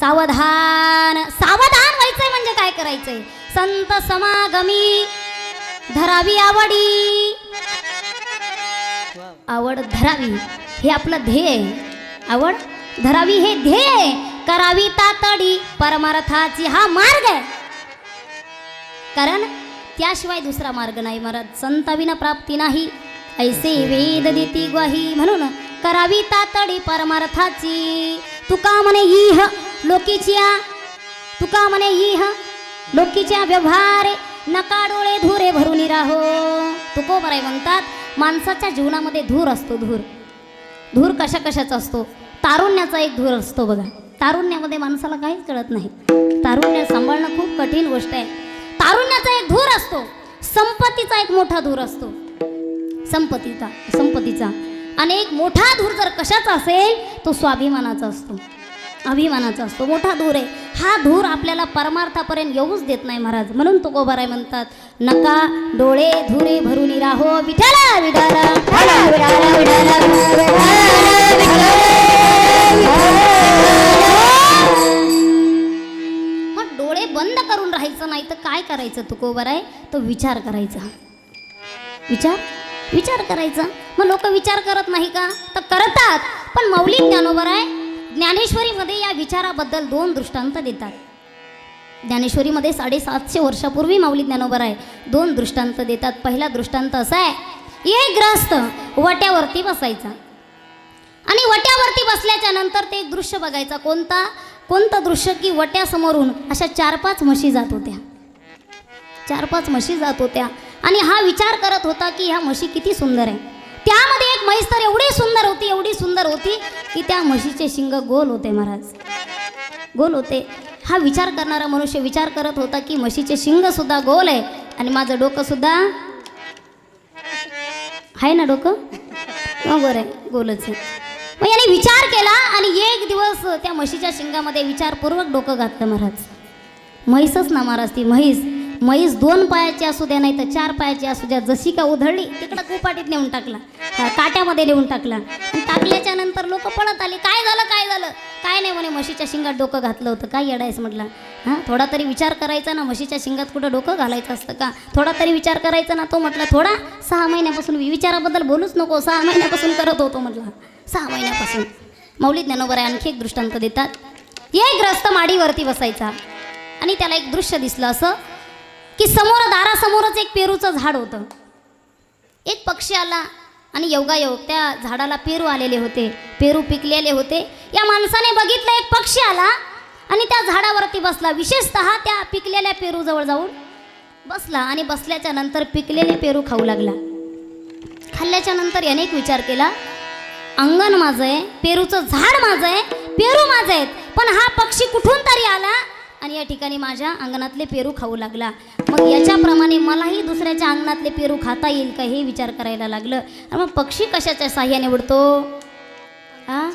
सावधान सावधान व्हायचंय म्हणजे काय करायचंय? संत समागमी धरावी आवडी. आवड धरावी हे आपलं ध्येय आवड धरावी हे ध्येय करावी तातडी परमार्थाची हा मार्ग आहे. कारण त्याशिवाय दुसरा मार्ग नाही महाराज. संताविना प्राप्ती नाही. ऐसे वेद देती ग्वाही म्हणून करावी तातडी परमार्थाची. तुका म्हणे इह लोकीच्या तुका म्हणे इह लोकीच्या व्यवहार नका डोळे धुरे भरून राहो. तुको बराय म्हणतात माणसाच्या जीवनामध्ये धूर असतो धूर. धूर कशा कशाचा असतो? तारुण्याचा एक धूर असतो बघा. तारुण्यामध्ये माणसाला काहीच कळत नाही. तारुण्य सांभाळणं खूप कठीण गोष्ट आहे. तारुण्याचा एक धूर असतो. संपत्तीचा एक मोठा धूर असतो. संपत्तीचा संपत्तीचा. आणि एक मोठा धूर जर कशाचा असेल तो स्वाभिमानाचा असतो. अभिमानाचा असतो. मोठा धूर आहे. हा धूर आपल्याला परमार्थापर्यंत येऊच देत नाही महाराज. म्हणून तो गोबाराय म्हणतात नका डोळे धुरे भरून राहो विठाला विठाला मग डोळे बंद करून राहायचं नाही तर काय करायचं तुकोबर आहे तो विचार करायचा. विचार? विचार करायचा? मग लोक विचार करत नाही का? तर करतात. पण मौलिक ज्ञानोबर आहे ज्ञानेश्वरीमध्ये या विचाराबद्दल दोन दृष्टांत देतात. ज्ञानेश्वरीमध्ये साडेसातशे वर्षापूर्वी माऊली ज्ञानोबर आहे दोन दृष्टांत देतात. पहिला दृष्टांत असा आहे एक ग्रस्त वट्यावरती बसायचा. आणि वट्यावरती बसल्याच्या नंतर ते एक दृश्य बघायचा. कोणता? कोणतं दृश्य की वट्यासमोरून अशा चार पाच म्हशी जात होत्या? चार पाच म्हशी जात होत्या. आणि हा विचार करत होता की ह्या म्हशी किती सुंदर आहे. त्यामध्ये म्हैस तर एवढी सुंदर होती एवढी सुंदर होती की त्या म्हशीचे शिंग गोल होते महाराज. गोल होते. हा विचार करणारा मनुष्य विचार करत होता की म्हशीचे शिंग सुद्धा गोल आहे आणि माझं डोकं सुद्धा आहे ना डोकं? बरं आहे. गोलच आहे. मग याने विचार केला आणि एक दिवस त्या म्हशीच्या शिंगामध्ये विचारपूर्वक डोकं घातलं महाराज. म्हैसच ना महाराज ती म्हैस. म्हैस दोन पायाची असू द्या नाही तर चार पायाची असू द्या जशी का उधळली तिकडं कुपाटीत नेऊन टाकला काट्यामध्ये नेऊन टाकला. टाकल्याच्या नंतर लोक पळत आले. काय झालं काय झालं? काय नाही म्हणे म्हशीच्या शिंगात डोकं घातलं होतं. काय येडायस म्हटलं? हां थोडा तरी विचार करायचा ना म्हशीच्या शिंगात कुठं डोकं घालायचं असतं का? थोडा तरी विचार करायचा ना तो म्हटला थोडा सहा महिन्यापासून विचाराबद्दल बोलूच नको सहा महिन्यापासून करत होतो म्हटलं. सहा महिन्यापासून. मौली ज्ञानोबर आहे आणखी एक दृष्टांत देतात. एक ग्रस्त माडीवरती बसायचा. आणि त्याला एक दृश्य दिसलं असं की समोर दारासमोरच एक पेरूचं झाड होतं. एक पक्षी आला आणि योगायोग त्या झाडाला पेरू आलेले होते. पेरू पिकलेले होते. या माणसाने बघितलं एक पक्षी आला आणि त्या झाडावरती बसला. विशेषतः त्या पिकलेल्या पेरूजवळ जाऊन बसला आणि बसल्याच्या नंतर पिकलेले पेरू खाऊ लागला. खाल्ल्याच्या नंतर याने एक विचार केला अंगण माझं आहे पेरूचं झाड माझं आहे पेरू माझं आहेत पण हा पक्षी कुठून तरी आला आणि या ठिकाणी माझ्या अंगणातले पेरू खाऊ लागला. मग याच्याप्रमाणे मलाही दुसऱ्याच्या अंगणातले पेरू खाता येईल का हे विचार करायला लागलं. मग पक्षी कशाच्या साह्याने उडतो हा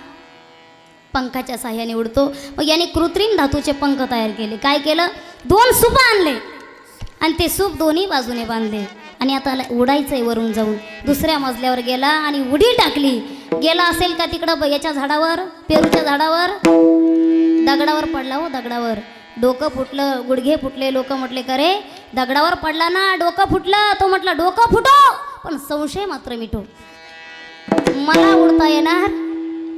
पंखाच्या साह्याने उडतो मग याने कृत्रिम धातूचे पंख तयार केले. काय केलं? दोन सूप आणले. आणि ते सूप दोन्ही बाजूने बांधले. आणि आता उडायचं उडायचंय वरून जाऊन. दुसऱ्या मजल्यावर गेला आणि उडी टाकली. गेला असेल का तिकडं याच्या झाडावर? पेरूच्या झाडावर? दगडावर पडला हो दगडावर. डोकं फुटलं गुडघे फुटले लोक म्हटले करे दगडावर पडला ना डोकं फुटलं. तो म्हटला डोकं फुटो. पण संशय मात्र मिटो. मला उडता येणार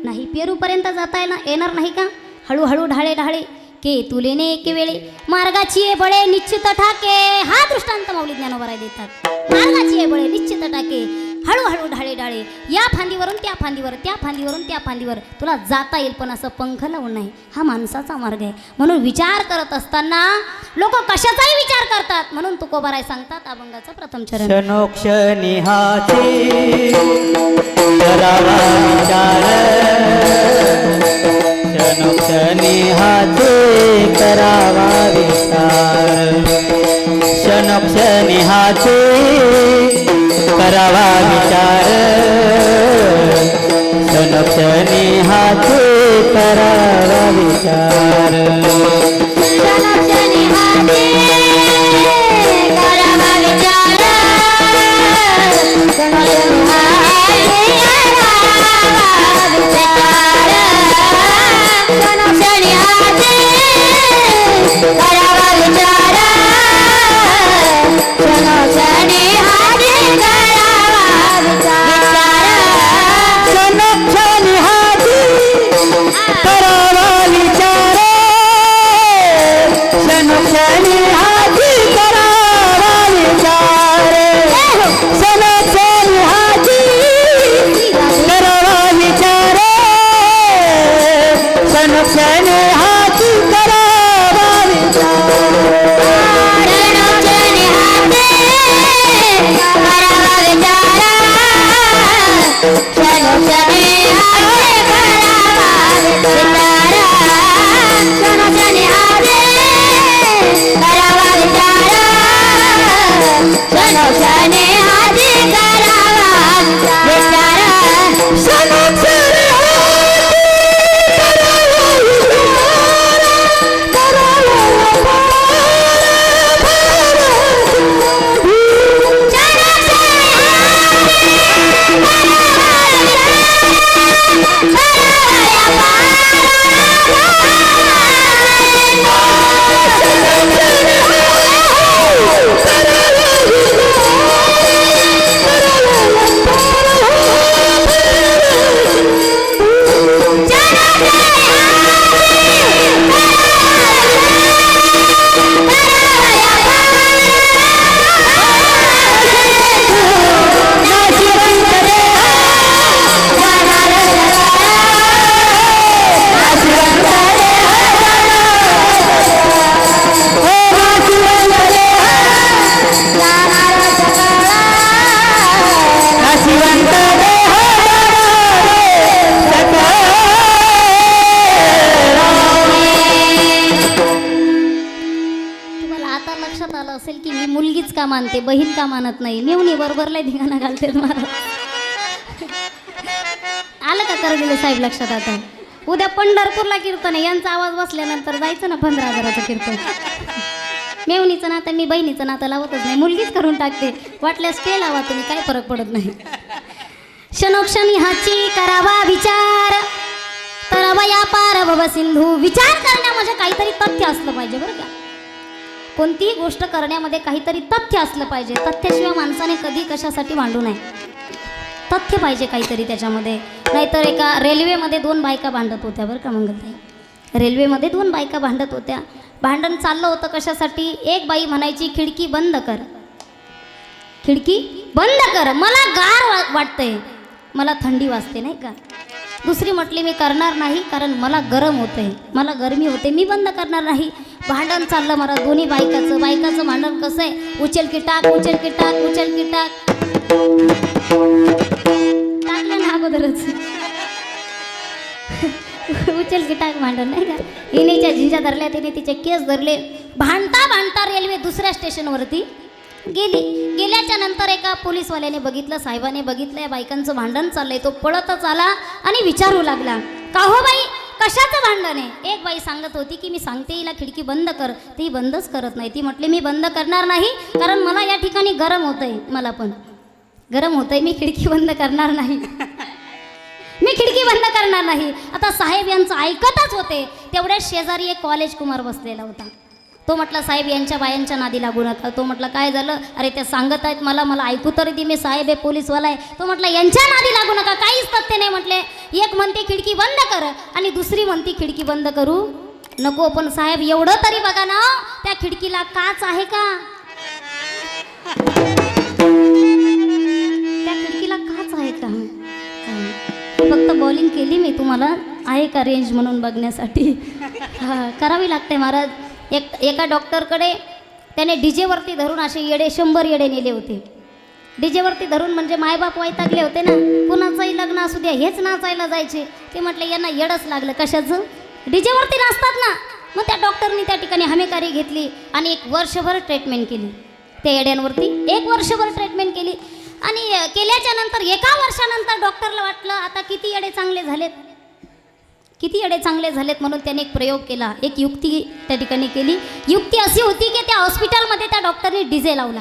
नाही पेरूपर्यंत जाता येणार येणार नाही का? हळूहळू ढाळे ढाळे के तुलेने एके वेळे मार्गाची ये बळे निश्चित ठाके. हा दृष्टांत माऊली ज्ञानोबराय देतात. मार्गाची ये बळे निश्चित टाके हळूहळू ढाळे ढाळे. या फांदीवरून त्या फांदीवर त्या फांदीवरून त्या फांदीवर. तुला जाता येईल पण असं पंख लावून नाही हा माणसाचा मार्ग आहे. म्हणून विचार करत असताना लोक कशाचाही विचार करतात. म्हणून तुकोबाराय सांगतात अभंगाचं प्रथम चरण. करावा विचार. क्षणोक्षणी हाती करावा विचार करावा विचार क्षणोक्षणी हाती हाते करावा विचार. करावा विचार. मानते बहीण का मानत नाही? मेवणी बरोबर लय धिंगाणा घालते महाराज. आलं का करगिले साहेब लक्षात आता? उद्या पंढरपूरला कीर्तन आहे यांचा आवाज बसल्यानंतर जायचं ना पंधरा हजाराचं कीर्तन? मेवणीचं नातं मी बहिणीचं नातं लावतच नाही मुलगीच करून टाकते. वाटल्यास ते लावा तुम्ही काय फरक पडत नाही. क्षणोक्षणी हाची करावा विचार. करावा पार बाबा सिंधू विचार करण्या माझ्या काहीतरी तथ्य असलं पाहिजे बरं का. कोणतीही गोष्ट करण्यामध्ये काहीतरी तथ्य असलं पाहिजे. तथ्याशिवाय माणसाने कधी कशासाठी मांडू नये. तथ्य पाहिजे काहीतरी त्याच्यामध्ये. नाहीतर एका रेल्वेमध्ये दोन बायका भांडत होत्या बरं का मंगलताई. रेल्वेमध्ये दोन बायका भांडत होत्या. भांडण चाललं होतं कशासाठी? एक बाई म्हणायची खिडकी बंद कर. खिडकी बंद कर? मला गार वा वाटतंय. मला थंडी वाजते नाही का? दुसरी म्हटली मी करणार नाही कारण मला गरम होतंय. मला गरमी होते मी बंद करणार नाही. भांडण चाललं मला दोन्ही बायकाचं. बायकाचं भांडण कसं आहे? उचल की टाक उचल की टाक उचल की टाक. टाकलं ना अगोदरच. उचल की टाक भांडण नाही का? हिनेच्या झिंजा धरल्या तिने तिचे केस धरले. भांडता भांडता रेल्वे दुसऱ्या स्टेशनवरती गेली. गेल्याच्यानंतर एका पोलीसवाल्याने बघितलं साहेबाने बघितलं या बायकांचं भांडण चाललंय तो पळतच आला आणि विचारू लागला. का हो बाई कशाचं भांडण आहे? एक बाई सांगत होती की मी सांगते हिला खिडकी बंद कर. ती बंदच करत नाही. ती म्हटली मी बंद करणार नाही कारण मला या ठिकाणी गरम होतंय मला पण. गरम होतंय मी खिडकी बंद करणार नाही. मी खिडकी बंद करणार नाही. आता साहेब यांचं ऐकतच होते. तेवढ्याच शेजारी एक कॉलेज कुमार बसलेला होता. तो म्हटला साहेब यांच्या बायांच्या नादी लागू नका. तो म्हटलं काय झालं? अरे ते सांगत आहेत मला मला ऐकू तरी ती मी साहेब आहे पोलीसवाला आहे. तो म्हटलं यांच्या नादी लागू नका काहीच तथ्य नाही म्हटले. एक म्हणते खिडकी बंद कर आणि दुसरी म्हणते खिडकी बंद करू नको. पण साहेब एवढं तरी बघा ना त्या खिडकीला काच आहे का? त्या खिडकीला काच आहे का? फक्त बॉलिंग केली मी तुम्हाला. आहे का रेंज म्हणून बघण्यासाठी? करावी लागते महाराज. एक एका डॉक्टरकडे त्याने डीजेवरती धरून असे येडे शंभर येडे नेले होते. डीजेवरती धरून म्हणजे मायबाप वैतागले होते ना. कुणाचंही लग्न असू द्या हेच नाचायला जायचे. ते म्हटले यांना येडच लागलं कशाचं? डीजेवरती नाचतात ना. मग त्या डॉक्टरनी त्या ठिकाणी हमेकारी घेतली आणि एक वर्षभर ट्रीटमेंट केली. त्या येड्यांवरती एक वर्षभर ट्रीटमेंट केली. आणि केल्याच्यानंतर एका वर्षानंतर डॉक्टरला वाटलं आता किती येडे चांगले झालेत. किती येडे चांगले झालेत म्हणून त्याने एक प्रयोग केला. एक युक्ती त्या ठिकाणी केली. युक्ती अशी होती की त्या हॉस्पिटलमध्ये त्या डॉक्टरने डीजे लावला.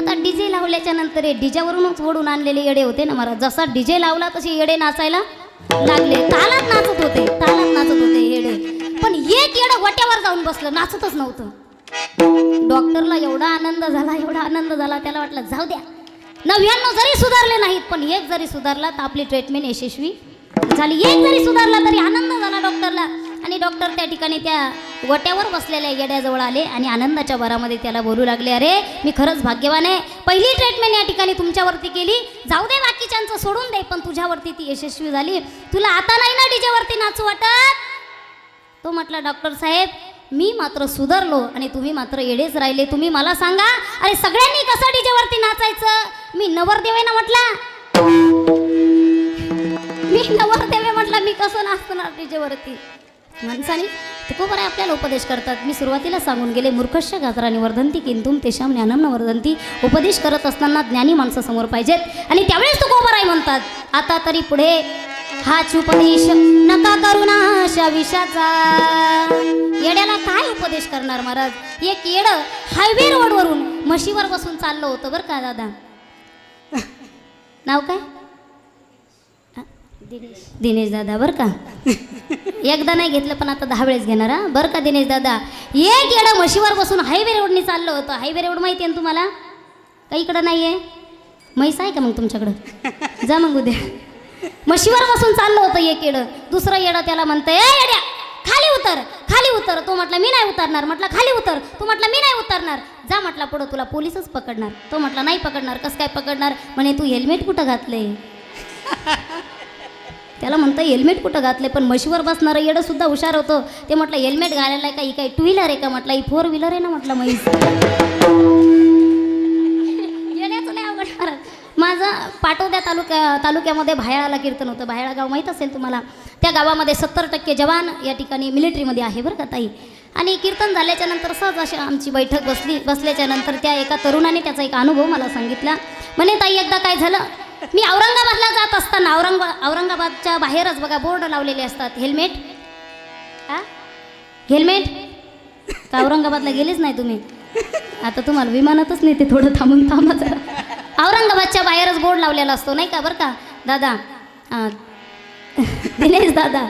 आता डीजे लावल्याच्या नंतर हे डीजेवरूनच ओढून आणलेले येडे होते ना महाराज. जसा डीजे लावला तसे येडे नाचायला लागले. तालात नाचत होते. तालात नाचत होते येडे. पण एक येडं वट्यावर जाऊन बसलं. नाचतच नव्हतं. डॉक्टरला एवढा आनंद झाला एवढा आनंद झाला. त्याला वाटलं जाऊ द्या. नव्याण्णव जरी सुधारले नाहीत पण एक जरी सुधारला तर आपली ट्रीटमेंट यशस्वी झाली. एक जरी सुधारला तरी आनंद झाला डॉक्टरला. आणि डॉक्टर त्या ठिकाणी त्या गोट्यावर बसलेल्या येड्याजवळ आले आणि आनंदाच्या भरामध्ये त्याला बोलू लागले अरे मी खरंच भाग्यवान आहे. पहिली ट्रीटमेंट या ठिकाणी तुमच्यावरती केली. जाऊ दे बाकीच्यांचं सोडून दे पण तुझ्यावरती ती यशस्वी झाली. तुला आता नाही ना डीजेवरती नाचू वाटत? तो म्हटला डॉक्टर साहेब मी मात्र सुधारलो आणि तुम्ही मात्र येडेच राहिले. तुम्ही मला सांगा अरे सगळ्यांनी कसं डीजेवरती नाचायचं? मी नवरदेव आहे ना म्हटला. मी नवरते मी म्हटलं मी कसं नाचणार तिच्यावरती? माणसाने तुकोबर आपल्याला उपदेश करतात. मी सुरुवातीला सांगून गेले मूर्खश्य गाजराने वर्धंती किंतुम तेशाम ज्ञानम न वर्धंती उपदेश करत असताना ज्ञानी माणसं समोर पाहिजेत. आणि त्यावेळेस तुकोबर आहे म्हणतात आता तरी पुढे हाच उपदेश नका करू ना अशा विषाचा. येड्याला काय उपदेश करणार महाराज? एक येड हायवे रोडवरून म्हशीवर बसून चाललं होतं बरं का दादा? नाव काय? दिनेश दादा बरं का? एकदा नाही घेतलं पण आता दहा वेळेस घेणार हा? बरं का दिनेश दादा? एक येडा म्हशीवर बसून हायवे रोडने चाललो होतं. हायवे रोड माहिती आहे ना तुम्हाला? काही इकडं नाही आहे म्हैस आहे का मग तुमच्याकडं? जा मग उद्या. म्हशीवर बसून चाललं होतं एक येडं. दुसरं येडं त्याला म्हणतंय ए येड्या खाली उतर खाली उतर. तो म्हटला मी नाही उतरणार. म्हटलं खाली उतर. तू म्हटलं मी नाही उतरणार. जा म्हटला पुढं तुला पोलीसच पकडणार. तो म्हटला नाही पकडणार. कसं काय पकडणार? म्हणे तू हेल्मेट कुठं घातलंय? त्याला म्हणतं हेल्मेट कुठं घातले पण म्हशीवर बसणारं येडं सुद्धा हुशार होतं. ते म्हटलं हेल्मेट घालायला आहे का ही काही टू व्हीलर आहे का? म्हटलं ही फोर व्हीलर आहे ना म्हटलं म्हैस. येण्याचं नाही अवघड माझं पाटोद्या तालुक्या तालुक्यामध्ये भायाळाला कीर्तन होतं. भायाळा गाव माहीत असेल तुम्हाला? त्या गावामध्ये सत्तर टक्के जवान या ठिकाणी मिलिटरीमध्ये आहे बरं का ताई. आणि कीर्तन झाल्याच्यानंतर सहज अशी आमची बैठक बसली बसल्याच्या नंतर त्या एका तरुणाने त्याचा एक अनुभव मला सांगितला. म्हणे ताई एकदा काय झालं? मी औरंगाबादला जात असताना औरंगाबाद औरंगाबादच्या बाहेरच बघा बोर्ड लावलेले असतात. हेल्मेट? हा हेल्मेट? का औरंगाबादला गेलेच नाही तुम्ही? आता तुम्हाला विमानातच नाही ते थोडं थांबून थांबा जरा. औरंगाबादच्या बाहेरच बोर्ड लावलेला असतो नाही का? बरं का? दादा दिनेश दादा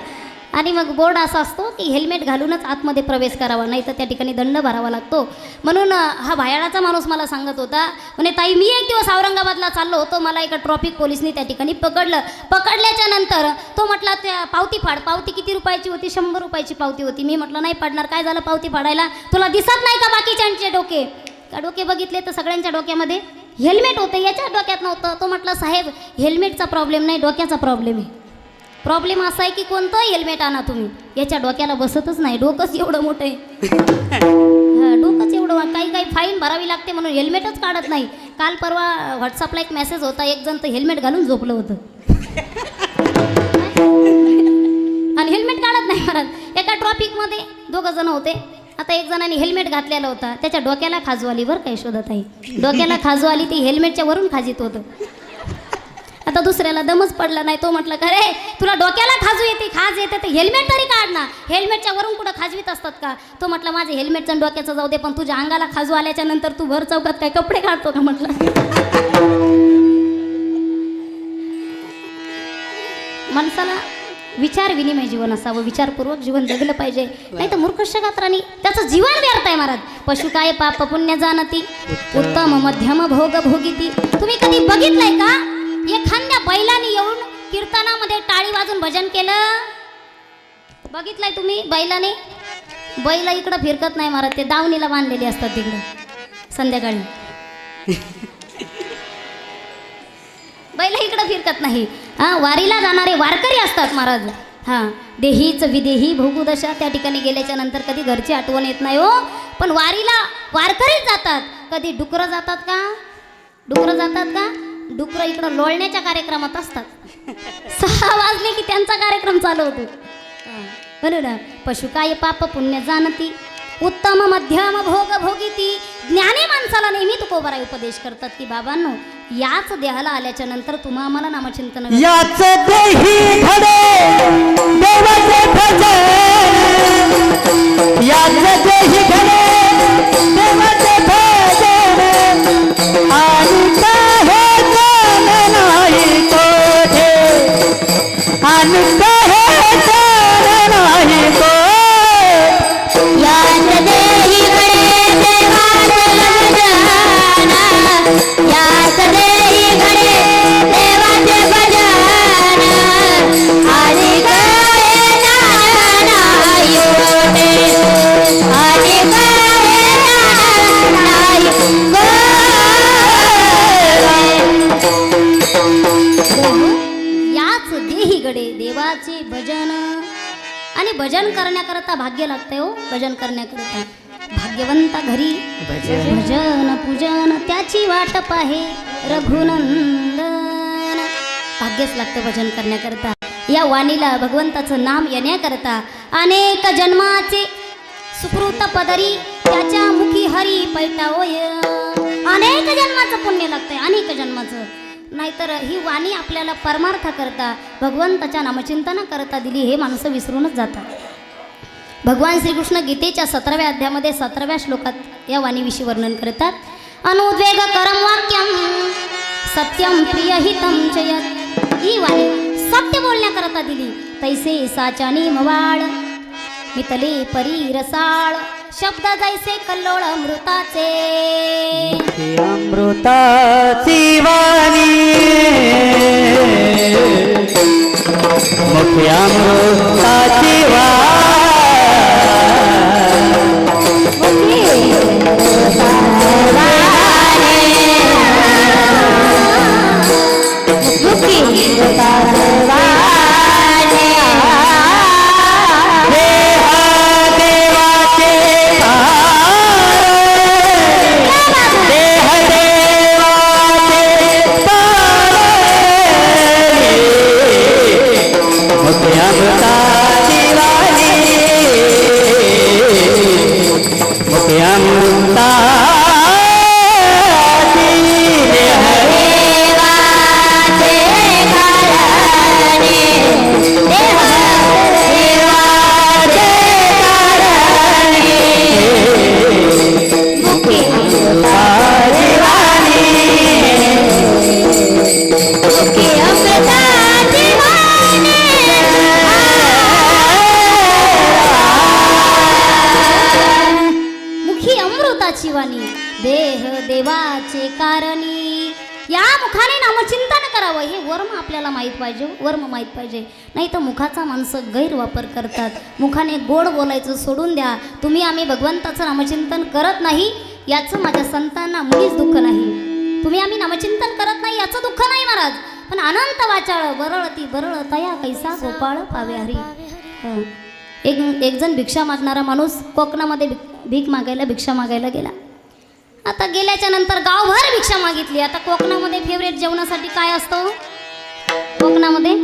आणि मग बोर्ड असा असतो की हेल्मेट घालूनच आतमध्ये प्रवेश करावा नाही तर त्या ठिकाणी दंड भरावा लागतो. म्हणून हा भायाळाचा माणूस मला सांगत होता म्हणे ताई मी एक दिवस औरंगाबादला चाललो होतो मला एका ट्रॉफिक पोलिसनी त्या ठिकाणी पकडलं. पकडल्याच्या नंतर तो म्हटला त्या पावती फाड पावती किती रुपयाची होती? शंभर रुपयाची पावती होती. मी म्हटलं नाही पाडणार काय झालं पावती फाडायला? तुला दिसत नाही का बाकीच्यांचे डोके? का डोके बघितले तर सगळ्यांच्या डोक्यामध्ये? हेल्मेट होतं याच्या डोक्यात नव्हतं. तो म्हटलं साहेब हेल्मेटचा प्रॉब्लेम नाही डोक्याचा प्रॉब्लेम आहे. प्रॉब्लेम असा आहे की कोणतं हेल्मेट आणा तुम्ही. याच्या डोक्याला बसतच नाही. डोकंच एवढं मोठं आहे. हा, डोकंच एवढं काही काही फाईन भरावी लागते म्हणून हेल्मेटच काढत नाही. काल परवा व्हॉट्सअपला एक मेसेज होता. एक जण तर हेल्मेट घालून झोपलं होतं. आणि हेल्मेट काढत नाही महाराज एका ट्रॉफिकमध्ये दोघं जण होते. आता एक जणाने हेल्मेट घातलेला होता. त्याच्या डोक्याला खाजू आली. बरं काय शोधत आहे डोक्याला खाजू आली ती हेल्मेटच्या वरून खाजीत होतं. आता दुसऱ्याला दमच पडला नाही तो म्हटलं का रे तुला डोक्याला खाजू येते खाज येते ते हेल्मेट तरी काढ ना. हेल्मेटच्या वरून कुठं खाजवीत असतात का? तो म्हटलं माझे हेल्मेटचं आणि डोक्याचं जाऊ दे पण तुझ्या अंगाला खाजू आल्याच्यानंतर तू भर चौकात काय कपडे काढतो का? म्हटलं. माणसाला विचार विनिमय जीवन असावं विचारपूर्वक जीवन जगलं पाहिजे. नाही तर मूर्ख गात्राने त्याचं जीवन व्यर्थ आहे महाराज. पशु काय पाप पुण्य जाणती. उत्तम मध्यम भोग भोगिती तुम्ही कधी बघितलंय का? एखाद्या बैलाने येऊन कीर्तनामध्ये टाळी वाजून भजन केलं? बघितलंय तुम्ही बैलाने? बैल इकडं फिरकत नाही महाराज ते दावणीला बांधलेली असतात तिकडं संध्याकाळी. बैल इकडं फिरकत नाही. हा वारीला जाणारे वारकरी असतात महाराज. हा देहीच विदेही भोगुदशा त्या ठिकाणी गेल्याच्यानंतर कधी घरची आठवण येत नाही हो. पण वारीला वारकरीच जातात. कधी डुकरं जातात का? डुकरं जातात का? डुकरं इकडं लोळण्याच्या कार्यक्रमात असतात. सहा वाजले की त्यांचा कार्यक्रम चालू होतो. हा, बरोबर ना? पशु काय पाप पुण्य जाणती उत्तम मध्यम भोग भोगिती. ज्ञानी माणसाला नेहमी तुकोबराय उपदेश करतात की बाबांनो याच देहाला आल्याच्यानंतर तुम्हा आम्हाला नामचिंतन याच देही घडे देवाचे भजन याच देही घडे गडे देवाचे भजन. आणि भजन करण्याकरता भाग्य लागतंय हो भजन करण्याकरता. भाग्यवंता घरी. भजन. भजन पूजन त्याची वाट पाहे रघुनंदन. भाग्यच लागतं भजन करण्याकरता. या वाणीला भगवंताचं नाम येण्याकरता अनेक जन्माचे सुकृत पदरी त्याच्या मुखी हरी पैटावय अनेक जन्माचं पुण्य लागतंय अनेक जन्माचं. नाहीतर ही वाणी आपल्याला परमार्थ करता भगवंताच्या नामचिंतना करता दिली हे माणसं विसरूनच जातात. भगवान श्रीकृष्ण गीतेच्या सतराव्या अध्यामध्ये सतराव्या श्लोकात या वाणीविषयी वर्णन करतात. अनुद्वेग करम वाक्यम सत्यम प्रियहितम च ही वाणी सत्य बोलण्याकरता दिली. तैसे साचानी मवाळ मितले परी रसाळ. शब्द जैसे कल्लोळ अमृताचे. अमृताची वाणी. मुख्य अमृताची देवाचे मुखाचा गैरवापर करतात. मुखाने गोड बोलायचं सोडून द्या. तुम्ही आम्ही भगवंताचं नामचिंतन करत नाही याचं माझ्या संतांना मुळीच दुःख नाही. तुम्ही आम्ही नामचिंतन करत नाही याचं दुःख नाही महाराज. पण अनंत वाचाळ बरळती बरळ तया कैसा गोपाळ पावे हरी. एक एक जण भिक्षा मागणारा माणूस कोकणामध्ये भीक मागायला भिक्षा मागायला गेला. आता गेल्याच्यानंतर गावभर भिक्षा मागितली. आता कोकणामध्ये फेवरेट जेवणासाठी काय असतं हो? कोकणामध्ये?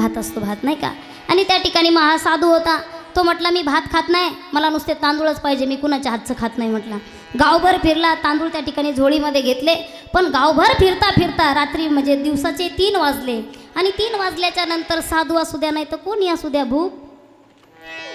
भात असतो भात नाही का? आणि त्या ठिकाणी महासाधू होता. तो म्हटला मी भात खात नाही. मला नुसते तांदूळच पाहिजे. मी कुणाच्या हातचं खात नाही म्हटला. गावभर फिरला तांदूळ त्या ठिकाणी झोळीमध्ये घेतले. पण गावभर फिरता फिरता रात्री म्हणजे दिवसाचे तीन वाजले. आणि तीन वाजल्याच्या नंतर साधू असू द्या नाही तर कोणी असू द्या भूक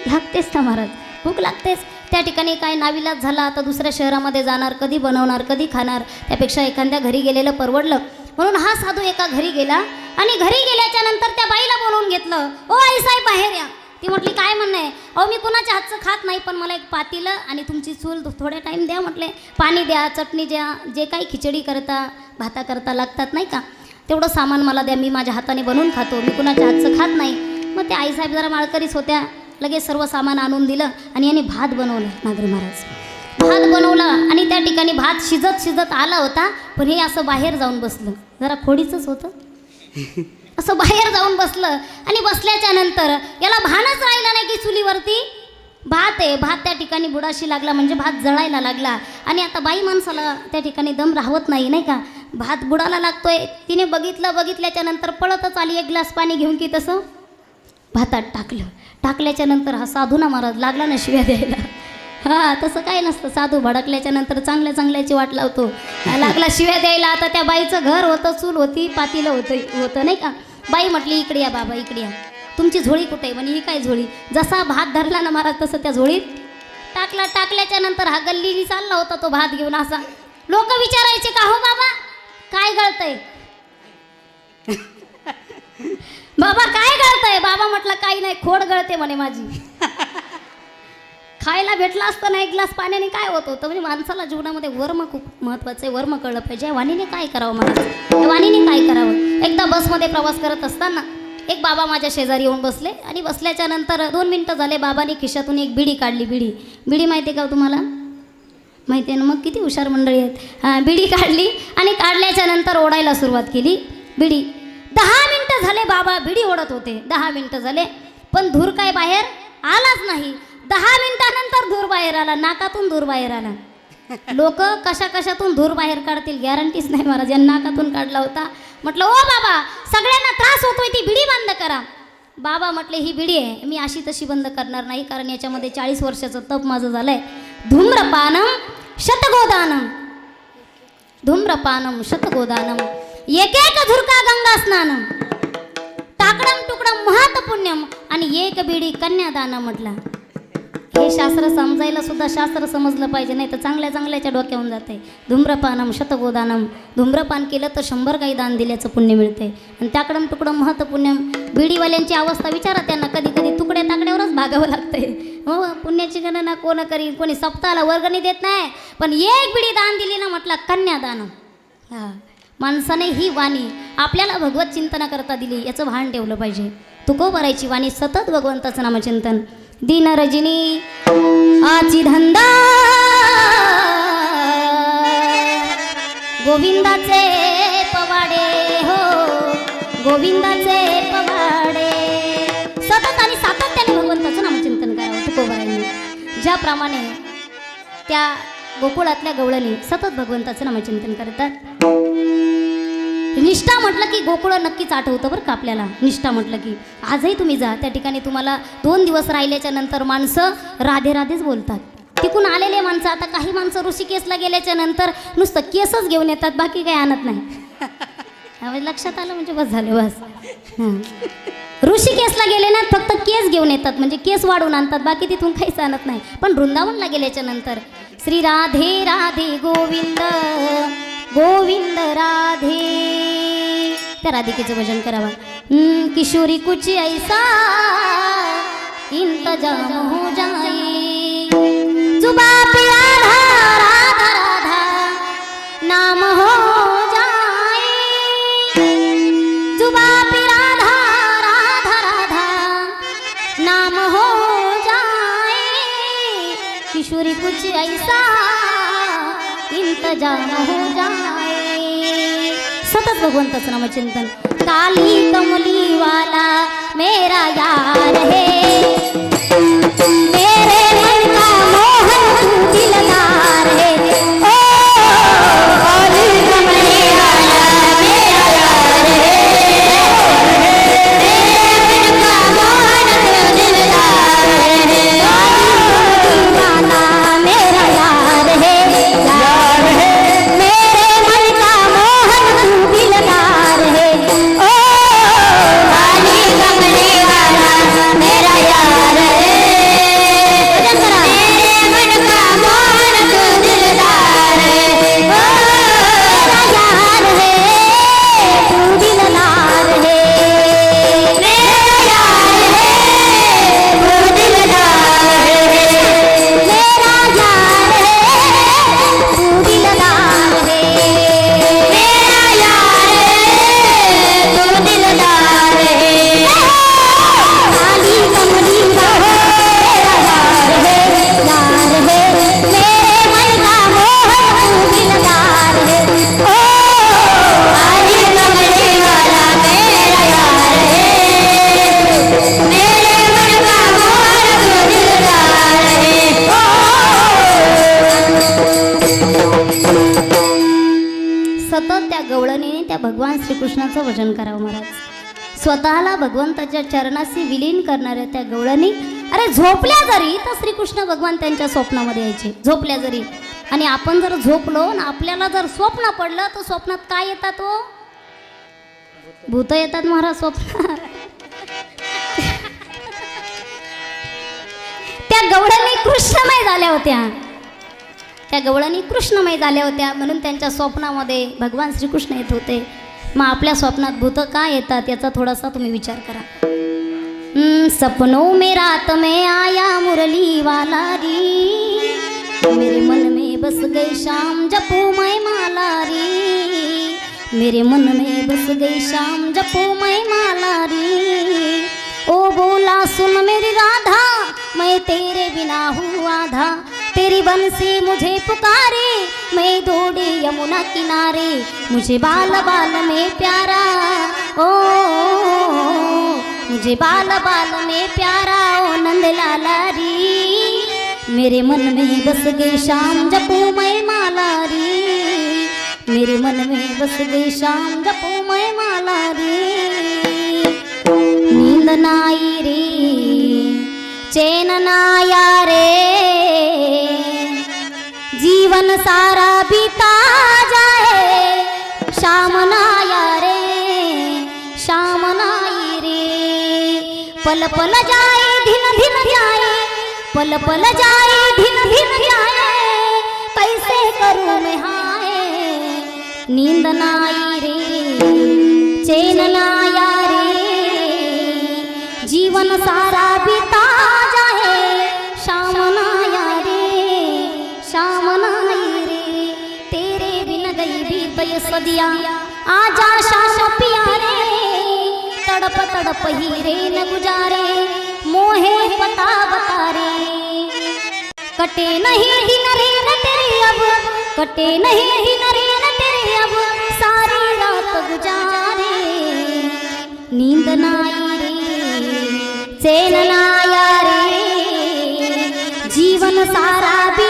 लागतेच ना महाराज. भूक लागतेच. त्या ठिकाणी काय नाविलाज झाला तर दुसऱ्या शहरामध्ये जाणार कधी बनवणार कधी खाणार त्यापेक्षा एखाद्या घरी गेलेलं परवडलं. म्हणून हा साधू एका घरी गेला आणि घरी गेल्याच्यानंतर त्या बाईला बोलवून घेतलं ओ आई साहेब बाहेर या. ती म्हटली काय म्हणणं आहे? अहो मी कुणाच्या हातचं खात नाही पण मला एक पातीलं आणि तुमची चूल थोड्या टाईम द्या म्हटले. पाणी द्या चटणी द्या जे काही खिचडी करता भाता करता लागतात नाही का? तेवढं सामान मला द्या मी माझ्या हाताने बनवून खातो मी कुणाच्या हातचं खात नाही. मग ते आईसाहेब जरा माळकरीच होत्या लगेच सर्व सामान आणून दिलं आणि याने भात बनवलं नागरी महाराज. भात बनवला आणि त्या ठिकाणी भात शिजत शिजत आला होता पण हे असं बाहेर जाऊन बसलं. जरा खोडीचंच होतं. असं बाहेर जाऊन बसलं आणि बसल्याच्या नंतर याला भानच राहिलं नाही की चुलीवरती भात आहे. भात त्या ठिकाणी बुडाशी लागला म्हणजे भात जळायला लागला. आणि आता बाई माणसाला त्या ठिकाणी दम राहत नाही नाही का? भात बुडाला लागतोय. तिने बघितलं बघितल्याच्या नंतर पळतच आली. एक ग्लास पाणी घेऊन की तसं भातात टाकलं. टाकल्याच्या नंतर हा साधू ना महाराज लागला ना शिव्या द्यायला. हा तसं काय नसतं. साधू भडकल्याच्या नंतर चांगल्या चांगल्याची वाट लावतो. लागला शिव्या द्यायला. आता त्या बाईचं घर होतं चूल होती पातीलं होतं होतं नाही का? बाई म्हटली इकडे या बाबा इकडे या. तुमची झोळी कुठे आहे? म्हणे ही काय झोळी? जसा भात धरला ना महाराज तसं त्या झोळीत. टाकला टाकल्याच्या नंतर हा गल्लीनी चालला होता तो भात घेऊन असा. लोक विचारायचे का हो बाबा? काय गळतंय? बाबा काय गळतंय? बाबा म्हटलं काही नाही खोड गळते म्हणे माझी. खायला भेटला असतं ना एक ग्लास पाण्याने काय होत होतं? म्हणजे माणसाला जीवनामध्ये वर्म खूप महत्वाचं आहे वर्म कळलं पाहिजे. वाणीने काय करावं मला वाणीने काय करावं? एकदा बसमध्ये प्रवास करत असताना एक बाबा माझ्या शेजारी येऊन बसले आणि बसल्याच्या नंतर दोन मिनटं झाले बाबाने खिशातून एक बिडी काढली बिडी. बिडी माहिती आहे का हो तुम्हाला? माहिती आहे ना मग? किती हुशार मंडळी आहेत. बिडी काढली आणि काढल्याच्या नंतर ओढायला सुरुवात केली. बिडी. दहा मिनटं झाले बाबा बिडी ओढत होते. दहा मिनटं झाले. पण धूर काय बाहेर आलाच नाही. दहा मिनिटानंतर धूर बाहेर आला नाकातून धूर बाहेर आला. लोक कशा कशातून धूर बाहेर काढतील गॅरंटीच नाही महाराज. यांनी नाकातून काढला होता. म्हटलं ओ बाबा सगळ्यांना त्रास होतोय ती बिडी बंद करा. बाबा म्हटले ही बिडी आहे मी अशी तशी बंद करणार नाही कारण याच्यामध्ये चाळीस वर्षाचं तप माझं झालंय. धूम्रपानम शतगोदानम. धूम्रपानम शतगोदानम. एक एक झुरका गंगा स्नानम. टाकडम टुकडम महात पुण्यम आणि एक बिडी कन्यादान म्हटला. हे शास्त्र समजायला सुद्धा शास्त्र समजलं पाहिजे नाही तर चांगल्या चांगल्याच्या डोक्यावरून जाते. धूम्रपानम शतगोदानम. धूम्रपान केलं तर शंभर काही दान दिल्याचं पुण्य मिळते. आणि त्याकडं तुकडं महत्त्व पुण्यम बिडीवाल्यांची अवस्था विचारा त्यांना. कधी कधी तुकड्या ताकड्यावरच भागावं लागतंय. हो पुण्याची गणना कोण करीन? कोणी सप्ताहाला वर्गणी देत नाही पण एक बिडी दान दिली ना म्हटलं कन्यादान. हा माणसाने ही वाणी आपल्याला भगवत चिंतना करता दिली याचं भान ठेवलं पाहिजे. तुको भरायची वाणी सतत भगवंताचं नामचिंतन. दिन रजनी आची धंदा. गोविंदाचे पवाडे हो गोविंदाचे पवाडे. सतत आणि सातत्याने भगवंताचं नामचिंतन करावं तुकोबरायांनी ज्याप्रमाणे त्या गोकुळातल्या गवळणी सतत भगवंताचं नामचिंतन करतात. निष्ठा म्हटलं की गोकुळ नक्कीच आठवतं बरं का आपल्याला. निष्ठा म्हटलं की. आजही तुम्ही जा. त्या ठिकाणी तुम्हाला दोन दिवस राहिल्याच्या नंतर माणसं राधे राधेच बोलतात. तिकून आलेले माणसं आता काही माणसं ऋषिकेशला गेल्याच्यानंतर नुसतं केसच घेऊन येतात बाकी काही आणत नाही. लक्षात आलं म्हणजे बस झालं बस. ऋषिकेशला गेले ना फक्त केस घेऊन येतात म्हणजे केस वाढवून आणतात बाकी तिथून काहीच आणत नाही. पण वृंदावनला गेल्याच्यानंतर श्री राधे राधे गोविंद गोविंद राधे. त्या राधिकेचं भजन करावं. किशोरी कुची ऐसा इंतजाम हो जाए जुबा पे राधा राधा राधा नाम हो जाए जुबा पे राधा राधा राधा नाम हो जाए किशोरी कुछ ऐसा इंतजाम हो सतत भगवंताचं नामचिंतन काली कमली वाला मेरा यार है. स्वतःला भगवंताच्या चरणाशी विलीन करणाऱ्या त्या गवळणी अरे झोपल्या जरी तर श्रीकृष्ण भगवान त्यांच्या स्वप्नामध्ये यायचे. झोपल्या जरी. आणि आपण जर झोपलो आणि आपल्याला जर स्वप्न पडलं तर स्वप्नात काय येतात हो? भूत येतात महाराज स्वप्नात त्या गवळणी कृष्णमय झाल्या होत्या. त्या गवळणी कृष्णमय झाल्या होत्या म्हणून त्यांच्या स्वप्नामध्ये भगवान श्रीकृष्ण येत होते. मग आपल्या स्वप्नात भूत का येतात याचा थोडासा तुम्ही विचार करा. सपनो सपनों में रात में आया मुरली वाला री. मेरे मन में बस गई शाम जपो मैं माला री. मेरे मन में बस गई शाम जपो मैं माला री. ओ बोला सुन मेरी राधा मैं तेरे बिना हूँ आधा. तेरी बंसी मुझे पुकारे. मैं दौड़े यमुना किनारे मुझे बाल बाल में प्यारा ओ मुझे बाल बाल में प्यारा ओ नंद लाला री। मेरे मन में बस गई शाम जपू मैं माला री। मेरे मन में बस गई शाम जपू मैं माला नींद नाई रे चैन नाया रे। जीवन सारा बीता जाए। श्याम नाया रे श्याम नाई रे। पल पल जाए धिन धिन जाए पल पल जाए धिन धिन जाए कैसे करूँ मैं हाय? नींद नाई रे चैन नाया पहिरे न गुजारे मोहे पता बता रे कटे नहीं ही नरे न तेरे अब कटे नहीं ही नरे न तेरे अब सारी रात गुजारे। नींद नाई रे चैन नाया रे जीवन सारा भी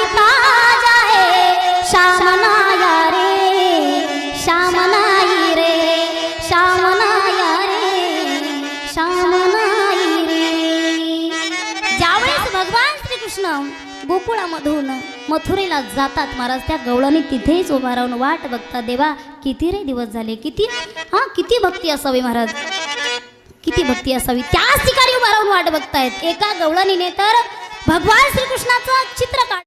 मथुरेला जातात महाराज. त्या गवळणी तिथेच उभा राहून वाट बघता देवा किती रे दिवस झाले किती? हा किती भक्ती असावी महाराज? किती भक्ती असावी? त्याच ठिकाणी उभा राहून वाट बघतायत. एका गवळणीने तर भगवान श्रीकृष्णाचं चित्र काढ